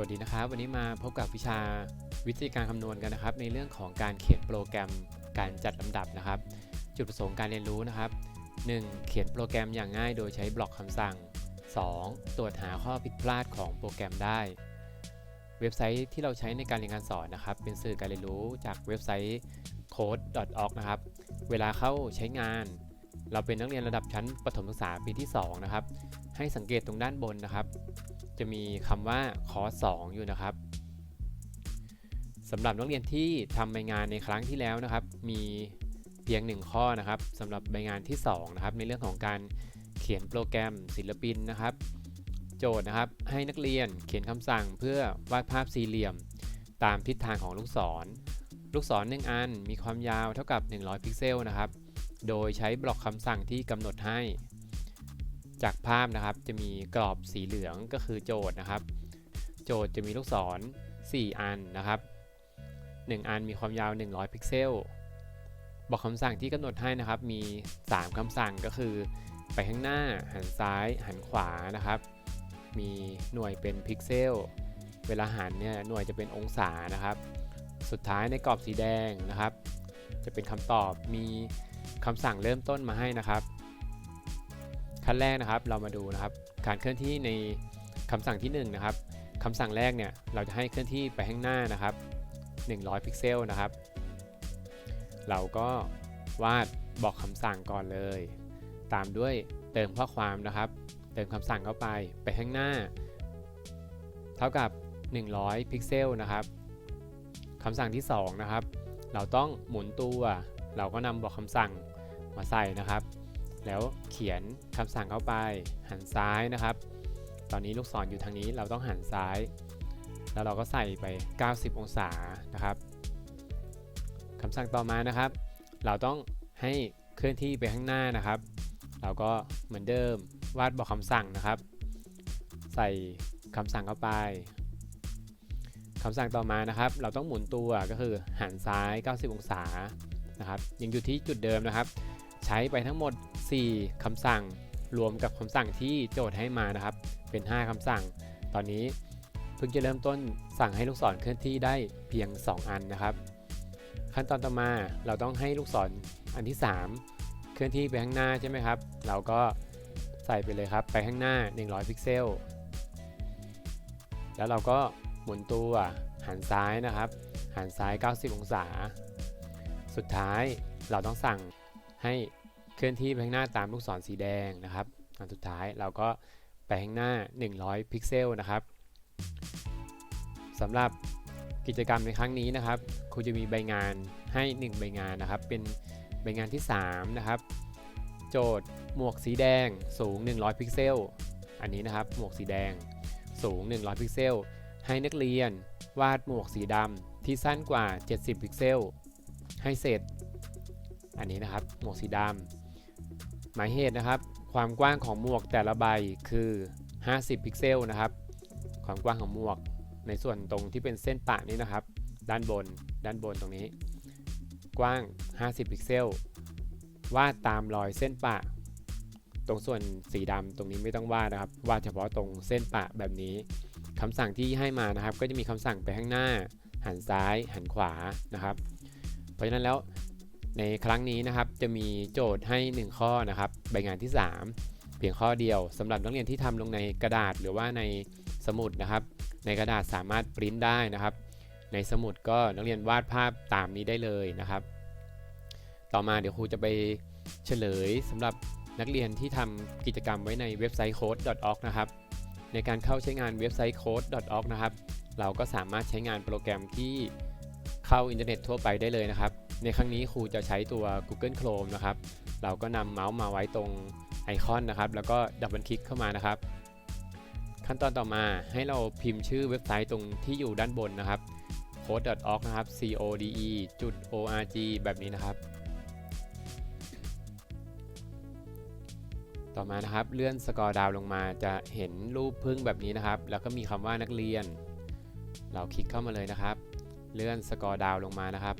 วัสดีนะครับ วันนี้มาพบกับวิชาวิธีการคำนวณกันนะครับ ในเรื่องของการเขียนโปรแกรมการจัดลำดับนะครับ จุดประสงค์การเรียนรู้นะครับ 1. เขียนโปรแกรมอย่างง่ายโดยใช้บล็อกคำสั่ง 2. ตรวจหาข้อผิดพลาดของโปรแกรมได้ เว็บไซต์ที่เราใช้ในการเรียนการสอนนะครับ เป็นสื่อการเรียนรู้จากเว็บไซต์ code.org นะครับ เวลาเข้าใช้งาน เราเป็นนักเรียนระดับชั้นประถมศึกษาปีที่2นะครับให้สังเกตตรงด้านบนนะครับ จะมีคำว่าคอร์ส2อยู่นะครับสำหรับนักเรียนที่ทำใบงานในครั้งที่แล้วนะครับ มีเพียง 1 ข้อนะครับสำหรับใบงานที่2นะครับในเรื่องของการเขียนโปรแกรมศิลปินนะครับ โจทย์นะครับให้นักเรียนเขียนคำสั่งเพื่อวาดภาพสี่เหลี่ยม ตามทิศทางของลูกศร ลูกศรหนึ่งอันมีความยาวเท่ากับ 100 พิกเซลนะครับ โดยใช้บล็อกคำสั่งที่กำหนดให้ จากภาพนะครับจะมีกรอบสีเหลืองก็คือโจทย์นะครับ โจทย์จะมีลูกศร 4 อันนะครับ 1 อันมีความยาว 100 พิกเซล บอกคำสั่งที่กำหนดให้นะครับ มี 3คำสั่งก็คือ ไปข้างหน้า หันซ้าย หันขวานะครับ มีหน่วยเป็นพิกเซล เวลาหันเนี่ยหน่วยจะเป็นองศานะครับ สุดท้ายในกรอบสีแดงนะครับ จะเป็นคำตอบมีคำสั่งเริ่มต้นมาให้นะครับ ขั้นแรกนะครับ เรามาดูนะครับ การเคลื่อนที่ในคำสั่งที่1นะครับคำสั่งแรกเนี่ยเราจะให้เคลื่อนที่ไปข้างหน้านะครับ 100 พิกเซลนะครับ เราก็วาดบอกคำสั่งก่อนเลย ตามด้วยเติมข้อความนะครับ เติมคำสั่งเข้าไปไปข้างหน้า เท่ากับ 100 พิกเซลนะครับคำสั่งที่ 2 นะครับ เราต้องหมุนตัว เราก็นำบอกคำสั่งมาใส่นะครับ แล้วเขียนคำสั่งเข้าไปหันซ้ายนะครับ ตอนนี้ลูกศรออยู่ทางนี้เราต้องหันซ้าย แล้วเราก็ใส่ไป 90 องศานะครับคำสั่งต่อมานะครับ เราต้องให้เคลื่อนที่ไปข้างหน้านะครับ เราก็เหมือนเดิมวาดบอกคำสั่งนะครับ ใส่คำสั่งเข้าไปคำสั่งต่อมานะครับ เราต้องหมุนตัวก็คือหันซ้าย 90 องศานะครับยังอยู่ที่จุดเดิมนะครับ ใช้ไปทั้งหมด 4คำสั่งรวมกับคำสั่งที่โจทย์ให้มานะครับ เป็น 5คำสั่ง ตอนนี้เพิ่งจะเริ่มต้นสั่งให้ลูกศรเคลื่อนที่ได้เพียง 2 อันนะครับ ขั้นตอนต่อมาเราต้องให้ลูกศรอันที่ 3 เคลื่อนที่ไปข้างหน้าใช่ไหมครับ เราก็ใส่ไปเลยครับ ไปข้างหน้า 100 พิกเซล แล้วเราก็หมุนตัวหันซ้ายนะครับ หันซ้าย 90 องศา สุดท้ายเราต้องสั่งให้ เคลื่อนที่ไปข้างหน้าตามลูกศรสีแดงนะครับอันสุดท้ายเราก็ไปข้างหน้า 100 พิกเซลนะครับสำหรับกิจกรรมในครั้งนี้นะครับครูจะมีใบงานให้ 1 ใบงานนะครับ เป็นใบงานที่ 3 นะครับ โจทย์หมวกสีแดงสูง 100 พิกเซล อันนี้นะครับ หมวกสีแดงสูง 100 พิกเซล ให้นักเรียนวาดหมวกสีดำที่สั้นกว่า 70 พิกเซล ให้เสร็จ อันนี้นะครับ หมวกสีดำ หมายเหตุนะครับ ความกว้างของหมวกแต่ละใบคือ 50 พิกเซลนะครับ ความกว้างของหมวกในส่วนตรงที่เป็นเส้นปะนี้นะครับ ด้านบน ด้านบนตรงนี้ กว้าง 50 พิกเซล วาดตามรอยเส้นปะ ตรงส่วนสีดำตรงนี้ไม่ต้องวาดนะครับ วาดเฉพาะตรงเส้นปะแบบนี้คำสั่งที่ให้มานะครับ ก็จะมีคำสั่งไปข้างหน้า หันซ้าย หันขวานะครับ เพราะฉะนั้นแล้ว ในครั้งนี้นะครับจะมีโจทย์ให้ 1 ข้อนะครับใบงานที่ 3 เพียงข้อเดียวสำหรับนักเรียนที่ทำลงในกระดาษหรือว่าในสมุดนะครับ ในกระดาษสามารถปริ้นได้นะครับ ในสมุดก็นักเรียนวาดภาพตามนี้ได้เลยนะครับ ต่อมาเดี๋ยวครูจะไปเฉลยสำหรับนักเรียนที่ทำกิจกรรมไว้ในเว็บไซต์ code.org นะครับ ในการเข้าใช้งานเว็บไซต์ code.org นะครับ เราก็สามารถใช้งานโปรแกรมที่เข้าอินเทอร์เน็ตทั่วไปได้เลยนะครับ ในครั้งนี้ครูจะใช้ตัว Google Chrome นะครับ เราก็นำเมาส์มาไว้ตรงไอคอนนะครับ แล้วก็ดับเบิลคลิกเข้ามานะครับ ขั้นตอนต่อมาให้เราพิมพ์ชื่อเว็บไซต์ตรงที่อยู่ด้านบนนะครับ code.org นะครับ c o d e จุด o r g แบบนี้นะครับ ต่อมานะครับเลื่อนสกอร์ดาวลงมาจะเห็นรูปพึ่งแบบนี้นะครับ แล้วก็มีคำว่านักเรียน เราคลิกเข้ามาเลยนะครับ เลื่อนสกอร์ดาวลงมานะครับ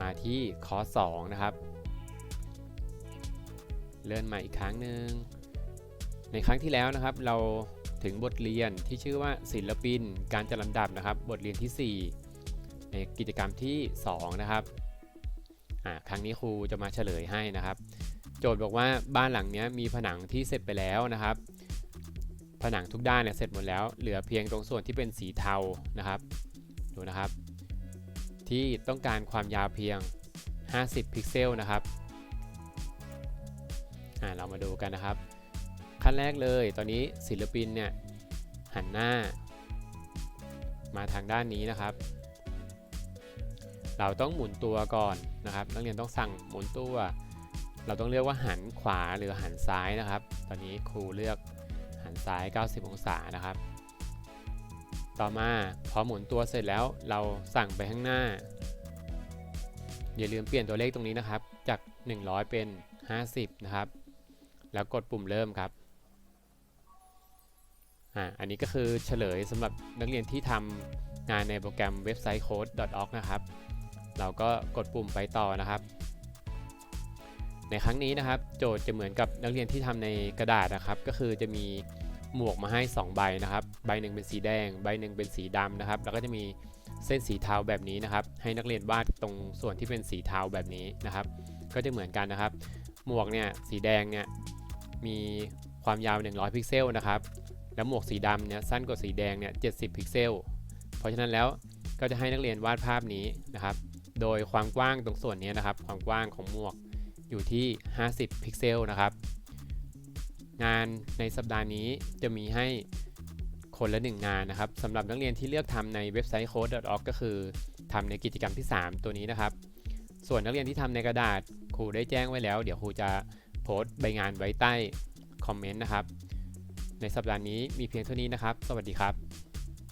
มาที่คอร์ส2นะครับ เลื่อนมาอีกครั้งหนึ่ง ในครั้งที่แล้วนะครับ เราถึงบทเรียนที่ชื่อว่าศิลปิน การจัดลำดับนะครับ บทเรียนที่ 4 ในกิจกรรมที่ 2 นะครับครั้งนี้ครูจะมาเฉลยให้นะครับ โจทย์บอกว่าบ้านหลังนี้มีผนังที่เสร็จไปแล้วนะครับ ผนังทุกด้านเนี่ยเสร็จหมดแล้ว เหลือเพียงตรงส่วนที่เป็นสีเทานะครับ ดูนะครับ ที่ต้องการความยาวเพียง 50 พิกเซลนะครับอ่าเรามาดูกันนะครับ ขั้นแรกเลยตอนนี้ศิลปินเนี่ยหันหน้า มาทางด้านนี้นะครับ เราต้องหมุนตัวก่อนนะครับ นักเรียนต้องสั่งหมุนตัว เราต้องเลือกว่าหันขวาหรือหันซ้ายนะครับ ตอนนี้ครูเลือกหันซ้าย 90 องศานะครับ ต่อมาพอหมุนตัวเสร็จแล้วเราสั่งไปข้างหน้า อย่าลืมเปลี่ยนตัวเลขตรงนี้นะครับ จาก 100 เป็น 50 นะครับ แล้วกดปุ่มเริ่มครับอ่าอันนี้ก็คือเฉลยสำหรับนักเรียนที่ทำงานในโปรแกรมเว็บไซต์ code.org นะครับ เราก็กดปุ่มไปต่อนะครับ ในครั้งนี้นะครับ โจทย์จะเหมือนกับนักเรียนที่ทำในกระดาษนะครับ ก็คือจะมี หมวกมาให้ 2 ใบนะครับ ใบหนึ่งเป็นสีแดง ใบหนึ่งเป็นสีดำนะครับ แล้วก็จะมีเส้นสีเทาแบบนี้นะครับ ให้นักเรียนวาดตรงส่วนที่เป็นสีเทาแบบนี้นะครับ ก็จะเหมือนกันนะครับ หมวกเนี่ยสีแดงเนี่ยมีความยาว 100 พิกเซลนะครับ แล้วหมวกสีดำเนี่ยสั้นกว่าสีแดงเนี่ย70 พิกเซล เพราะฉะนั้นแล้วก็จะให้นักเรียนวาดภาพนี้นะครับ โดยความกว้างตรงส่วนนี้นะครับ ความกว้างของหมวกอยู่ที่ 50 พิกเซลนะครับ งานในสัปดาห์นี้จะมีให้คนละ 1 งานนะครับสำหรับนักเรียนที่เลือกทำในเว็บไซต์ code.org ก็คือทำในกิจกรรมที่ 3 ตัวนี้นะครับ ส่วนนักเรียนที่ทำในกระดาษครูได้แจ้งไว้แล้ว เดี๋ยวครูจะโพสต์ใบงานไว้ใต้คอมเมนต์นะครับ ในสัปดาห์นี้มีเพียงเท่านี้นะครับ สวัสดีครับ